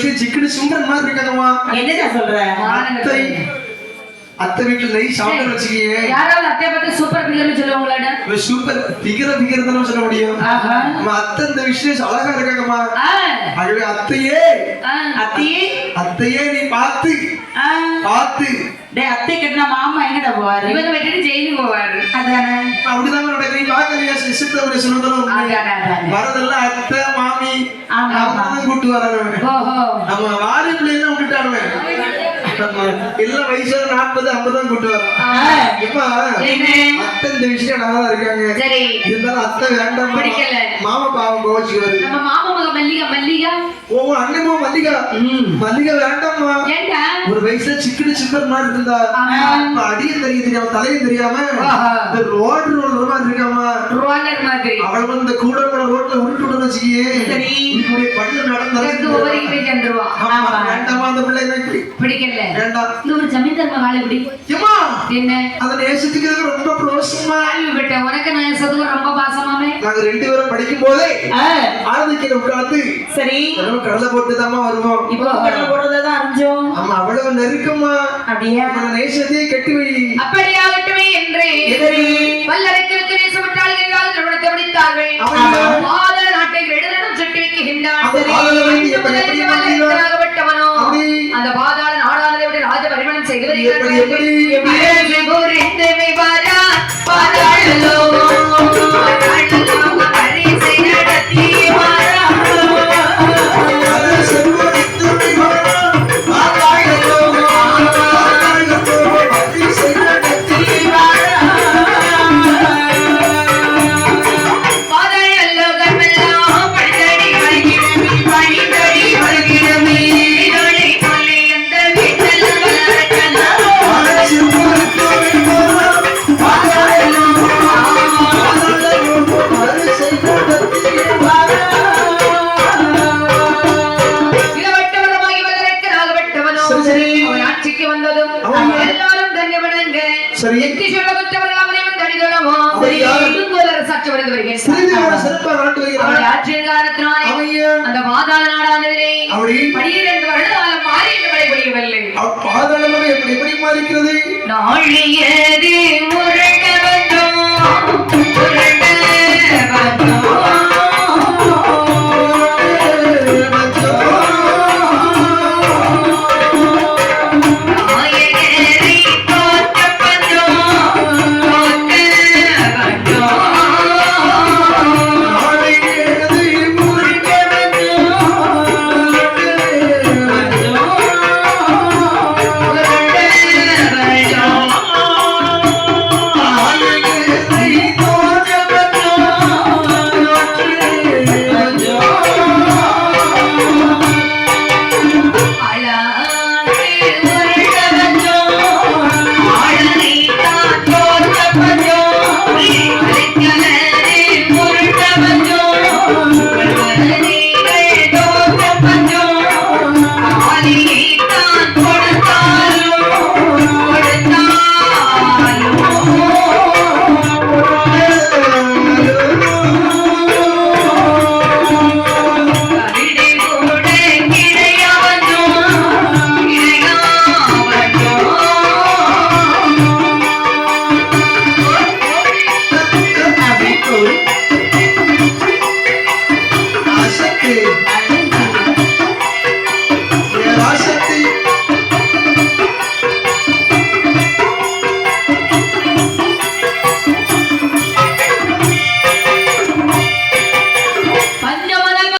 வயசுல சிக்கன சுந்தரன் மாதிரி இருக்காங்கம்மா என்னடா சொல்ற? அத்தை அத்தை வீட்டுல நெய் சாப்பிட்டு வச்சுக்கியே. யாராவது அத்தையை பார்த்து சூப்பர் பிள்ளைன்னு சொல்லுவாங்களாடா? இவன் சூப்பர் பிகிர பிகிர தானே சொல்ல முடியும். நம்ம அத்தை இந்த விஷயம் அழகா இருக்காங்கம்மா. ஆகவே அத்தையே. அத்தையே. அத்தையே நீ பார்த்து. ஆ, பார்த்து. டேய் அத்தை கட்டின மாமா எங்கடா போவாரு? இவங்க விட்டுட்டு ஜெயிலுக்கு போவாரு. அதானே? அப்படிதான் நடக்குது நீ சொல்லுறதும் அதானே, அதானே. வரதெல்லாம் அத்தை மாமி. அவன் கூட்டு ஓஹோ. நம்ம வாரி பிள்ளைங்க விட்டுட்டானுவன் எல்லாம் வயசுல நாற்பது ஐம்பது தான் கூட்டு வரான் ஆ, இப்ப? அத்தை இந்த விஷயம் நல்லா தான் இருக்காங்க. சரி. இருந்தாலும் அத்தை வேண்டாம் பிடிக்கல. மாமா பாவம் நம்ம மாமா மக மல்லிகா மல்லிகா. ஓ அண்ணம்மா மல்லிகா. மல்லிகா வேண்டாம்மா. ஒரு வயசுல சிக்கன சிக்கன் மாதிரி இருந்தா. அடியும் தெரிய தெரியாம. தலையும் தெரியாம ரோடு ரோல் மாதிரி இருக்காமா ரோலர் மாதிரி. அவள் வந்து கூட ரோட்ல உருட்டு வச்சுக்கியே. இப்படி பள்ளு பிடிக்கல. இந்த ஒரு ஜமீன்தார் மகால் எப்படி ஏமா என்ன? அதை ரொம்ப ப்ரோசமா உனக்கு நான் சதுவம் ரொம்ப பாசமாமே. நாங்க ரெண்டு பேரும் படிக்கும் போதே ஆரம்பிக்கிற உட்காந்து சரி. நம்ம கடலை போட்டு தாமா வருவோம். இப்போ கடலை போடுறதுதான் அறிஞ்சோம். ஆமா அவ்வளவு நெருக்கமா அப்படியா? நம்ம நேசத்தையே கட்டி வை அப்படியாகட்டுமே என்று. சரி. வல்லரக்கிற்கு நேசப்பட்டால் என்றால் நிறுவனத்தை முடித்தார்கள். பாதாள நாடானதை விட ராஜ பரிமளம் செய்து எப்படி சரி எட்டி சொல்ல கொண்டவர்கள் அவனை வந்து அடிதளமோ சரி இருந்தோதர சாட்சி வழங்கி வருகிறேன் சிறப்பாக வளர்ந்து வருகிறான் அவருடைய ஆட்சியின் காரணத்தினாலே அந்த பாதாள நாடானதிலே